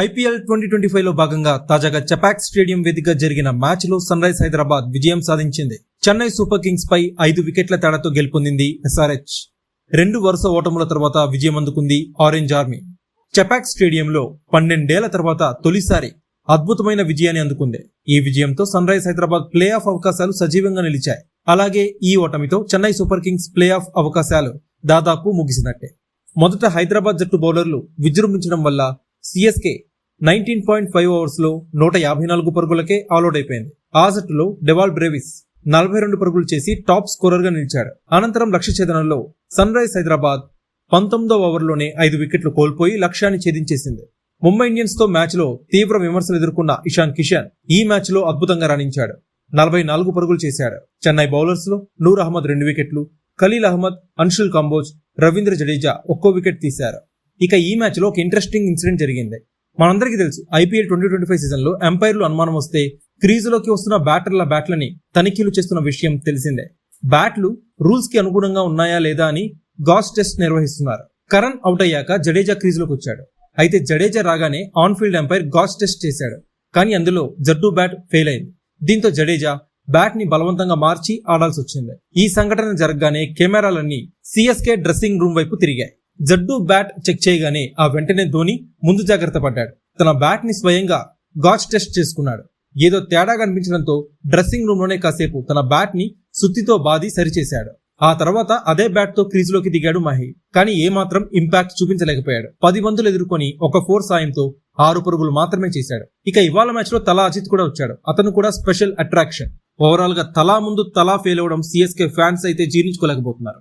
IPL twenty twenty ఫైవ్లో భాగంగా తాజాగా చపాక్ స్టేడియం వేదికగా జరిగిన మ్యాచ్లో సన్రైజ్ సన్ రైజ్ హైదరాబాద్ విజయం సాధించింది. చెన్నై సూపర్ కింగ్స్ పై ఐదు వికెట్ల తేడాతో గెలుపొందింది ఎస్ఆర్హెచ్. రెండు వరుస ఓటముల తర్వాత విజయం అందుకుంది ఆరెంజ్ ఆర్మీ. చపాక్ స్టేడియంలో పన్నెండేళ్ళ తర్వాత తొలిసారి అద్భుతమైన విజయాన్ని అందుకుంది. ఈ విజయంతో Sun Rise Hyderabad play off అవకాశాలు సజీవంగా నిలిచాయి. అలాగే ఈ ఓటమితో Chennai super kings play off అవకాశాలు దాదాపు ముగిసినట్టే. మొదట హైదరాబాద్ జట్టు బౌలర్లు విజృంభించడం వల్ల సిఎస్కే నైన్టీన్ పాయింట్ ఫైవ్ ఓవర్స్లో నూట యాభై నాలుగు పరుగులకే ఆల్అౌట్ అయిపోయింది. ఆ జట్టులో డెవాల్ బ్రేవిస్ నలభై రెండు పరుగులు చేసి టాప్ స్కోరర్గా నిలిచాడు. అనంతరం లక్ష్య ఛేదనలో సన్ రైజ్ హైదరాబాద్ పంతొమ్మిదో ఓవర్లోనే ఐదు వికెట్లు కోల్పోయి లక్ష్యాన్ని ఛేదించేసింది. ముంబై ఇండియన్స్తో మ్యాచ్లో తీవ్ర విమర్శలు ఎదుర్కొన్న ఇషాన్ కిషన్ ఈ మ్యాచ్లో అద్భుతంగా రాణించాడు. నలభై నాలుగు పరుగులు చేశాడు. చెన్నై బౌలర్స్లో నూర్ అహ్మద్ రెండు వికెట్లు ఖలీల్ అహ్మద్ అన్షుల్ కంబోజ్ రవీంద్ర జడేజా ఒక్కో వికెట్ తీశారు. ఇక ఈ మ్యాచ్లో ఒక ఇంట్రెస్టింగ్ ఇన్సిడెంట్ జరిగింది. మనందరికీ తెలుసు ఐపీఎల్ ట్వంటీ ట్వంటీ ఫైవ్ సీజన్లో ఎంపైర్లు అనుమానం వస్తే క్రీజులోకి వస్తున్న బ్యాటర్ల బ్యాట్లని తనిఖీలు చేస్తున్న విషయం తెలిసిందే. బ్యాట్లు రూల్స్కి అనుగుణంగా ఉన్నాయా లేదా అని గాస్ టెస్ట్ నిర్వహిస్తున్నారు. కరణ్ అవుట్ అయ్యాక జడేజా క్రీజులోకి వచ్చాడు. అయితే జడేజా రాగానే ఆన్ ఫీల్డ్ ఎంపైర్ గాస్ టెస్ట్ చేశాడు. కానీ అందులో జడ్డు బ్యాట్ ఫెయిల్ అయింది. దీంతో జడేజా బ్యాట్ని బలవంతంగా మార్చి ఆడాల్సి వచ్చింది. ఈ సంఘటన జరగగానే కెమెరాలన్నీ సిఎస్కే డ్రెస్సింగ్ రూమ్ వైపు తిరిగాయి. జడ్డు బ్యాట్ చెక్ చేయగానే ఆ వెంటనే ధోని ముందు జాగ్రత్త పడ్డాడు. తన బ్యాట్ని స్వయంగా గాచ్ టెస్ట్ చేసుకున్నాడు. ఏదో తేడా కనిపించడంతో డ్రెస్సింగ్ రూమ్లోనే కాసేపు తన బ్యాట్ని సుత్తితో బాది సరిచేశాడు. ఆ తర్వాత అదే బ్యాట్తో క్రీజ్లోకి దిగాడు మహి. కానీ ఏమాత్రం ఇంపాక్ట్ చూపించలేకపోయాడు. పది బంతులు ఎదుర్కొని ఒక ఫోర్ సాయంతో ఆరు పరుగులు మాత్రమే చేశాడు. ఇక ఇవాళ మ్యాచ్లో తలా అజిత్ కూడా వచ్చాడు. అతను కూడా స్పెషల్ అట్రాక్షన్. ఓవరాల్గా తలా ముందు తలా ఫెయిల్ అవడం సిఎస్కే ఫ్యాన్స్ అయితే జీర్ణించుకోలేకపోతున్నారు.